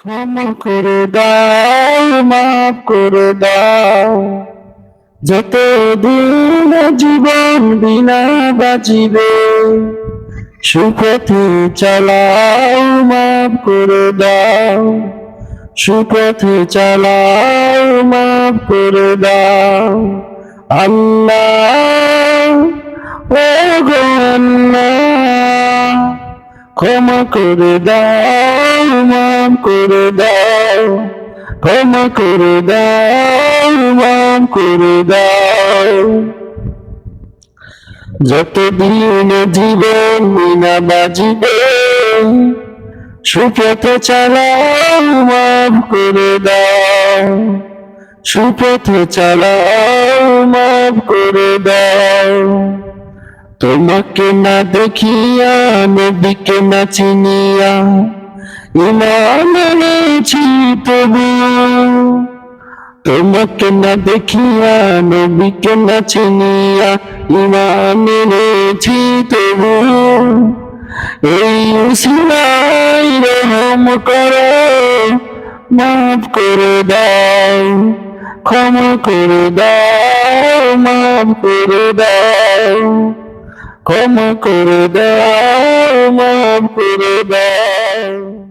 ক্ষমা করে দাও, মাফ করে দাও। যত দিন জীবন বিনা বাজিবে, সুপথে চালাও, মাফ করে দাও। সুপথে চালাও, মাফ করে দাও। আল্লাহ, ও গো আল্লাহ, ক্ষমা করে দাও মাফ করে দাও, ক্ষমা করে দাও মাফ করে দাও। যতদিন জীবন মিনা বাজিবে, সুপথে চালাও মাফ করে দাও। সুপথে চালাও মাফ করে দাও। তোমাকে না দেখিয়া, নদীকে না চিনিয়া ইমান এনেছি তবু। তোমাকে না দেখিয়া, নবীকে না চিনিয়া ইমান এনেছি তবু। এই উসিলাই রহম করো, মাফ করে দাও, ক্ষমা করে দাও, মাফ করে দাও, ক্ষমা করে দাও, মাফ করে দাও।